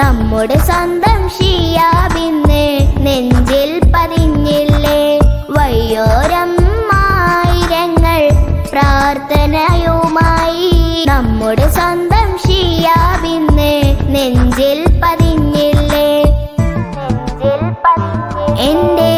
നമ്മുടെ സ്വന്തം ഷിയാബിന്ന് നെഞ്ചിൽ പതിഞ്ഞില്ലേ? വയ്യോരം ആയിരങ്ങൾ പ്രാർത്ഥനയുമായി നമ്മുടെ സ്വന്തം ഷിയാബിന്ന് നെഞ്ചിൽ പതിഞ്ഞില്ലേ? എന്റെ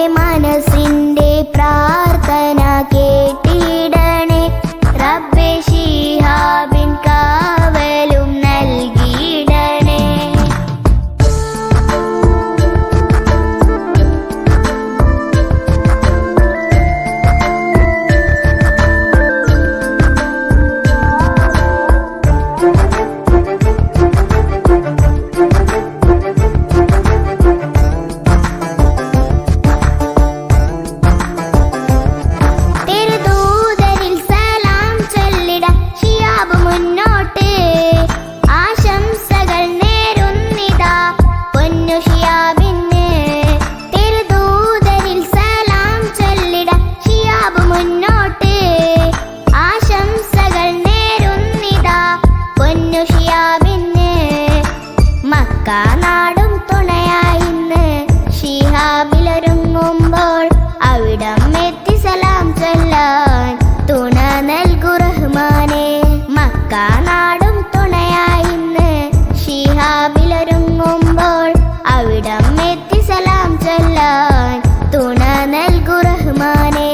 കാനാടും തുണയായിന്ന് ഷിഹാബിലൊരുങ്ങുമ്പോൾ അവിടം എത്തി ചൊല്ലാൻ തുണ നൽകു റഹ്മാനെ.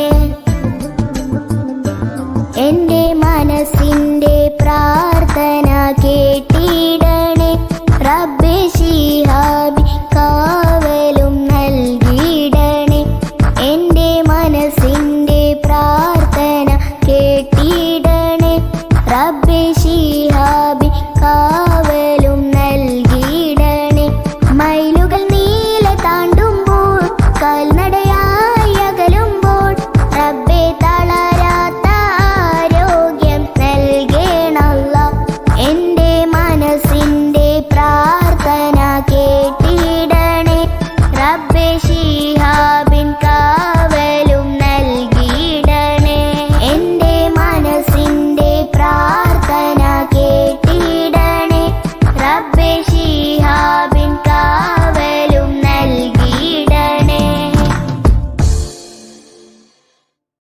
എന്റെ മനസ്സിന്റെ പ്രാർത്ഥന കേട്ടിട